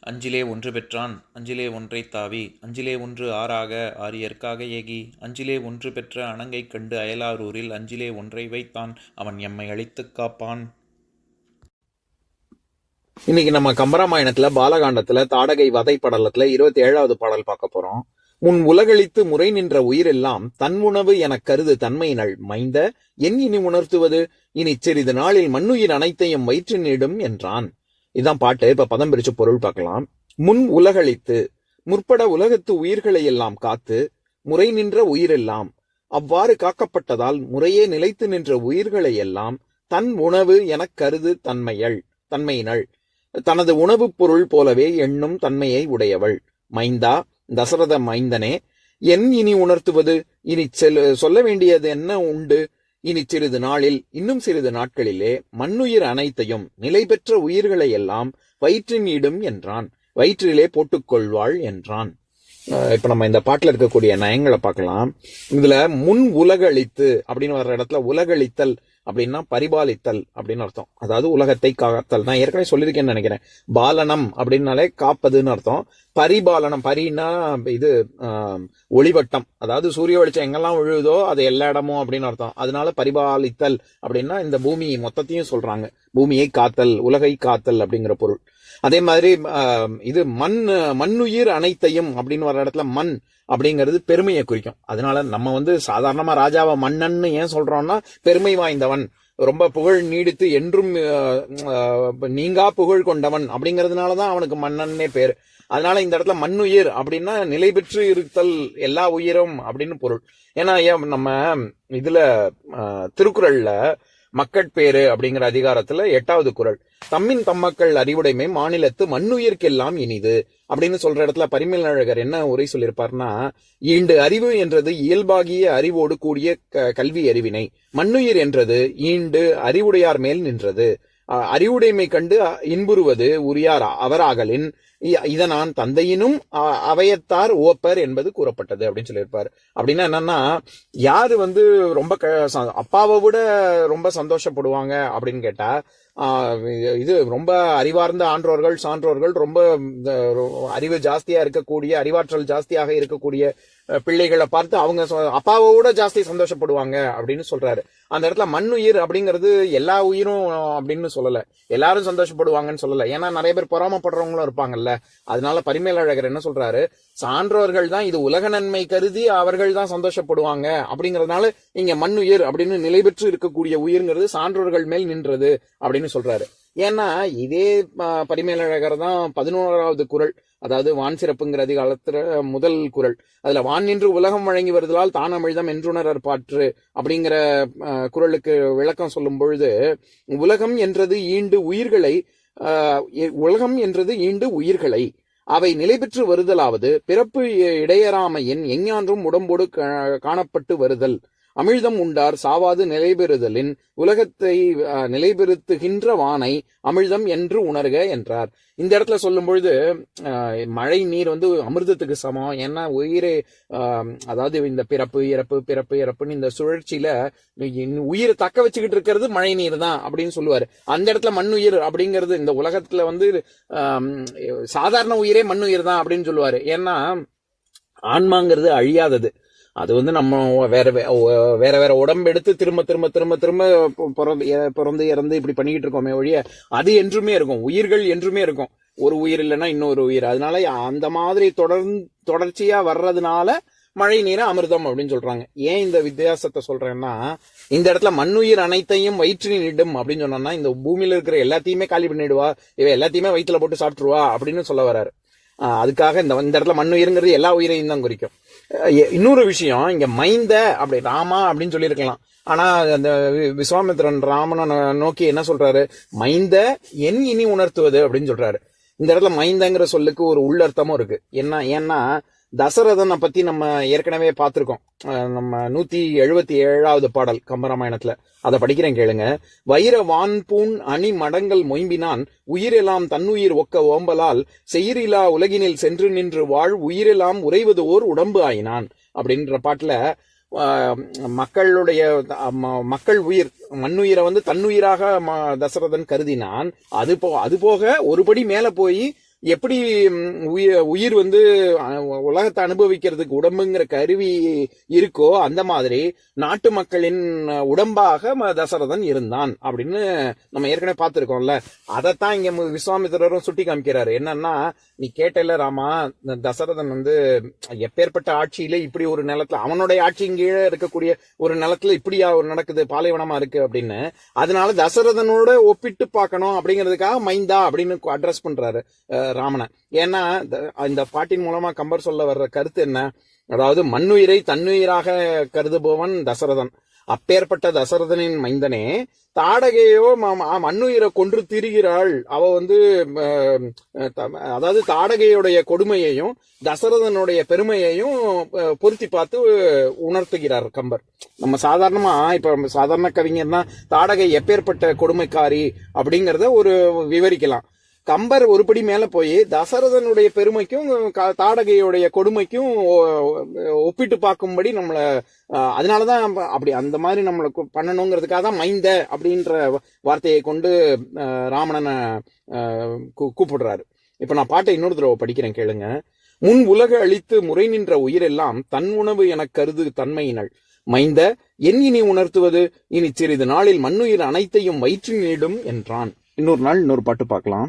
அஞ்சிலே ஒன்று பெற்றான் அஞ்சிலே ஒன்றை தாவி அஞ்சிலே ஒன்று ஆறாக ஆரியற்காக ஏகி அஞ்சிலே ஒன்று பெற்ற அணங்கை கண்டு அயலாரூரில் அஞ்சிலே ஒன்றை வைத்தான் அவன் எம்மை அழித்துக் காப்பான். இன்னைக்கு நம்ம கம்பராமாயணத்துல பாலகாண்டத்துல தாடகை வதை படலத்துல இருபத்தி ஏழாவது பாடல் பார்க்க போறோம். உன் உலகளித்து முறை நின்ற உயிரெல்லாம் தன் உணவு எனக் கருது தன்மையினள் மைந்த என் இனி உணர்த்துவது? இனி சிறிது நாளில் மண்ணுயிர் அனைத்தையும் வயிற்றினிடும் என்றான். இதான் பாட்டு. இப்ப பதம் பிரிச்சு பொருள் பார்க்கலாம். முன் உலகளித்து முற்பட உலகத்து உயிர்களை எல்லாம் காத்து முறை நின்ற உயிரெல்லாம் அவ்வாறு காக்கப்பட்டதால் முறையே நிலைத்து நின்ற உயிர்களை எல்லாம் தன் உணவு எனக் கருது தன்மையள் தன்மையினள். தனது உணவுப் பொருள் போலவே எண்ணும் தன்மையை உடையவள். மைந்தா தசரத மைந்தனே என் இனி உணர்த்துவது இனி செல் சொல்ல வேண்டியது என்ன உண்டு? இனி சிறிது நாளில் இன்னும் சிறிது நாட்களிலே மண்ணுயிர் அனைத்தையும் நிலை பெற்ற உயிர்களை எல்லாம் வயிற்றின் இடும் என்றான். வயிற்றிலே போட்டுக்கொள்வாள் என்றான். இப்போ நம்ம இந்த பாட்டில் இருக்கக்கூடிய நயங்களை பார்க்கலாம். இதில் முன் உலகழித்து அப்படின்னு வர்ற இடத்துல உலகழித்தல் அப்படின்னா பரிபாலித்தல் அப்படின்னு அர்த்தம். அதாவது உலகத்தை காத்தல். நான் ஏற்கனவே சொல்லியிருக்கேன்னு நினைக்கிறேன். பாலனம் அப்படின்னாலே காப்பதுன்னு அர்த்தம். பரிபாலனம் பரின்னா இது ஒளிவட்டம். அதாவது சூரிய வெளிச்சம் எங்கெல்லாம் விழுதோ அது எல்லா இடமும் அப்படின்னு அர்த்தம். அதனால பரிபாலித்தல் அப்படின்னா இந்த பூமி மொத்தத்தையும் சொல்றாங்க. பூமியை காத்தல் உலகை காத்தல் அப்படிங்கிற பொருள். அதே மாதிரி இது மண் மண்ணுயிர் அனைத்தையும் அப்படின்னு வர இடத்துல மண் அப்படிங்கிறது பெருமையை குறிக்கும். அதனால நம்ம வந்து சாதாரணமா ராஜாவை மன்னன்னு ஏன் சொல்றோம்னா பெருமை வாய்ந்தவன் ரொம்ப புகழ் நீடித்து என்றும் நீங்கா புகழ் கொண்டவன் அப்படிங்கிறதுனாலதான் அவனுக்கு மன்னன்னே பேரு. அதனால இந்த இடத்துல மண்ணுயிர் அப்படின்னா நிலை பெற்று இருத்தல் எல்லா உயிரும் அப்படின்னு பொருள். ஏன்னா ஏன் நம்ம இதுல திருக்குறள்ல மக்கட்பேறு அப்படிங்கிற அதிகாரத்துல எட்டாவது குரல். தம்மின் தம்மக்கள் அறிவுடைமை மாநிலத்து மண்ணுயிர்க்கெல்லாம் இனிது அப்படின்னு சொல்ற இடத்துல பரிமேலழகர் என்ன உரை சொல்லியிருப்பார்னா ஈண்டு அறிவு என்றது இயல்பாகிய அறிவோடு கூடிய க- கல்வி அறிவினை. மண்ணுயிர் என்றது ஈண்டு அறிவுடையார் மேல் நின்றது. அஹ், அறிவுடைமை கண்டு இன்புறுவது உரியார் அவராகலின் இதனான் தந்தையினும் அ- அவையத்தார் ஓப்பர் என்பது கூறப்பட்டது அப்படின்னு சொல்லியிருப்பார். அப்படின்னா என்னன்னா யாரு வந்து ரொம்ப க- அப்பாவை விட ரொம்ப சந்தோஷப்படுவாங்க அப்படின்னு கேட்டா இது ரொம்ப அறிவார்ந்த ஆன்றோர்கள் சான்றோர்கள் ரொம்ப இந்த அறிவு ஜாஸ்தியா இருக்கக்கூடிய அறிவாற்றல் ஜாஸ்தியாக இருக்கக்கூடிய பிள்ளைகளை பார்த்து அவங்க அப்பாவை விட ஜாஸ்தி சந்தோஷப்படுவாங்க அப்படின்னு சொல்றாரு. அந்த இடத்துல மண்ணுயிர் அப்படிங்கிறது எல்லா உயிரும் அப்படின்னு சொல்லல. எல்லாரும் சந்தோஷப்படுவாங்கன்னு சொல்லல. ஏன்னா நிறைய பேர் பொறாமப்படுறவங்களும் இருப்பாங்கல்ல. அதனால பரிமேலழகர் என்ன சொல்றாரு? சான்றோர்கள் தான் இது உலக நன்மை கருதி அவர்கள் தான் சந்தோஷப்படுவாங்க. அப்படிங்கறதுனால இங்க மண்ணுயிர் அப்படின்னு நிலை பெற்று இருக்கக்கூடிய உயிர்ங்கிறது சான்றோர்கள் மேல் நின்றது அப்படின்னு சொல்றாரு. ஏன்னா இதே பரிமேலழகர் தான் பதினோராவது குறள் அதாவது வான் சிறப்புங்கிற அதிகாலத்துல முதல் குறள் அதுல வான் நின்று உலகம் வழங்கி வருதலால் தான் அமிழ்தம் என்றுணரற் பாற்று அப்படிங்கிற குரலுக்கு விளக்கம் சொல்லும் பொழுது உலகம் என்றது ஈண்டு உயிர்களை உலகம் என்றது ஈண்டு உயிர்களை. அவை நிலை பெற்று வருதலாவது பிறப்பு இடையறாமையின் எஞ்ஞான்றும் உடம்போடு கா- காணப்பட்டு வருதல். அமிழ்தம் உண்டார் சாவாது நிலைபெறுதலின் உலகத்தை நிலைபெறுத்துகின்ற வானை அமிழ்தம் என்று உணர்க என்றார். இந்த இடத்துல சொல்லும் பொழுது மழை நீர் வந்து அமிர்தத்துக்கு சமம். ஏன்னா உயிரே அதாவது இந்த பிறப்பு இறப்பு பிறப்பு இறப்புன்னு இந்த சுழற்சியில உயிரை தக்க வச்சுக்கிட்டு இருக்கிறது மழை நீர் தான் அப்படின்னு சொல்லுவாரு. அந்த இடத்துல மண்ணுயிர் அப்படிங்கிறது இந்த உலகத்துல வந்து சாதாரண உயிரே மண்ணுயிர் தான் அப்படின்னு சொல்லுவாரு. ஏன்னா ஆன்மாங்கிறது அழியாதது. அது வந்து நம்ம வேற வேற வேற உடம்பு எடுத்து திரும்ப திரும்ப திரும்ப திரும்ப பிறந்து பிறந்து இறந்து இப்படி பண்ணிக்கிட்டு இருக்கோமே ஒழிய அது என்றுமே இருக்கும். உயிர்கள் என்றுமே இருக்கும். ஒரு உயிர் இல்லைன்னா இன்னொரு உயிர். அதனால அந்த மாதிரி தொடர்ந்து தொடர்ச்சியா வர்றதுனால மழை நீரை அமிர்தம் அப்படின்னு சொல்றாங்க. ஏன் இந்த வித்தியாசத்தை சொல்றேன்னா இந்த இடத்துல மண்ணுயிர் அனைத்தையும் வயிற்றினிடும் அப்படின்னு சொன்னோம்னா இந்த பூமியில இருக்கிற எல்லாத்தையுமே காலி பண்ணிடுவா. இவ எல்லாத்தையுமே வயிற்றுல போட்டு சாப்பிட்டுருவா அப்படின்னு சொல்ல வராரு அதுக்காக இந்த இந்த இடத்துல மண்ணுயிர்ங்கிறது எல்லா உயிரையும் தான் குறிக்கும். இன்னொரு விஷயம் இங்கே மைந்த அப்படி ராமா அப்படின்னு சொல்லியிருக்கலாம். ஆனால் அந்த விஸ்வாமித்திரன் ராமனை நோக்கி என்ன சொல்றாரு? மைந்த என் இனி உணர்த்துவது அப்படின்னு சொல்றாரு. இந்த இடத்துல மைந்தங்கிற சொல்லுக்கு ஒரு உள்ளர்த்தமும் இருக்கு. என்ன ஏன்னா தசரதனை பத்தி நம்ம ஏற்கனவே பார்த்திருக்கோம். நம்ம நூத்தி எழுபத்தி ஏழாவது பாடல் கம்பராமாயணத்துல. அதை படிக்கிறேன் கேளுங்க. வைர வான்பூண் அணி மடங்கள் மொயம்பினான் உயிரெல்லாம் தன்னுயிர் ஒக்க ஓம்பலால் செயிரிலா உலகினில் சென்று நின்று வாழ் உயிரெல்லாம் உறைவது ஓர் உடம்பு ஆயினான். அப்படின்ற பாட்டுல மக்களுடைய மக்கள் உயிர் மண்ணுயிரை வந்து தன்னுயிராக தசரதன் கருதினான். அது போ அது போக ஒருபடி மேல போய் எப்படி உயிர் உயிர் வந்து உலகத்தை அனுபவிக்கிறதுக்கு உடம்புங்கிற கருவி இருக்கோ அந்த மாதிரி நாட்டு மக்களின் உடம்பாக ம- தசரதன் இருந்தான் அப்படின்னு நம்ம ஏற்கனவே பார்த்துருக்கோம்ல. அதைத்தான் இங்க மு- விஸ்வாமித்திரரும் சுட்டி காமிக்கிறாரு. என்னன்னா நீ கேட்டல ராமா இந்த தசரதன் வந்து எப்பேற்பட்ட ஆட்சியில இப்படி ஒரு நிலத்துல அவனுடைய ஆட்சியின் கீழே இருக்கக்கூடிய ஒரு நிலத்துல இப்படியா ஒரு நடக்குது பாலைவனமா இருக்கு அப்படின்னு. அதனால தசரதனோட ஒப்பிட்டு பார்க்கணும் அப்படிங்கிறதுக்காக மைந்தா அப்படின்னு அட்ரஸ் பண்றாரு. ராமனை. ஏன்னா இந்த- பாட்டின் மூலமா கம்பர் சொல்ல வர்ற கருத்து என்ன? அதாவது மண்ணுயிரை தன்னுயிராக கருதுபவன் தசரதன். அப்பேற்பட்ட தசரதனின் மைந்தனே தாடகையோ மண்ணுயிரை கொன்று திரிகிறாள். அவ வந்து த- அதாவது தாடகையுடைய கொடுமையையும் தசரதனுடைய பெருமையையும் பொருத்தி பார்த்து உணர்த்துகிறார் கம்பர். நம்ம சாதாரணமா இப்ப நம்ம சாதாரண கவிஞர்னா தாடகை எப்பேற்பட்ட கொடுமைக்காரி அப்படிங்கிறத ஒரு விவரிக்கலாம். கம்பர் ஒருபடி மேல போய் தசரதனுடைய பெருமைக்கும் தாடகையுடைய கொடுமைக்கும் ஒப்பிட்டு பார்க்கும்படி நம்மள அதனாலதான் அப்படி அந்த மாதிரி நம்மளை பண்ணணுங்கிறதுக்காக தான் மைந்த அப்படின்ற வார்த்தையை கொண்டு ராமணனை கூப்பிடுறாரு. இப்ப நான் பாட்டை இன்னொரு தடவை படிக்கிறேன் கேளுங்க. முன் உலக அழித்து முறை நின்ற உயிரெல்லாம் தன் உணவு எனக் கருது தன்மையினள். மைந்த என் இனி உணர்த்துவது? இனி சிறிது நாளில் மண்ணுயிர் அனைத்தையும் வயிற்றினிடும் என்றான். இன்னொரு நாள் இன்னொரு பாட்டு பார்க்கலாம்.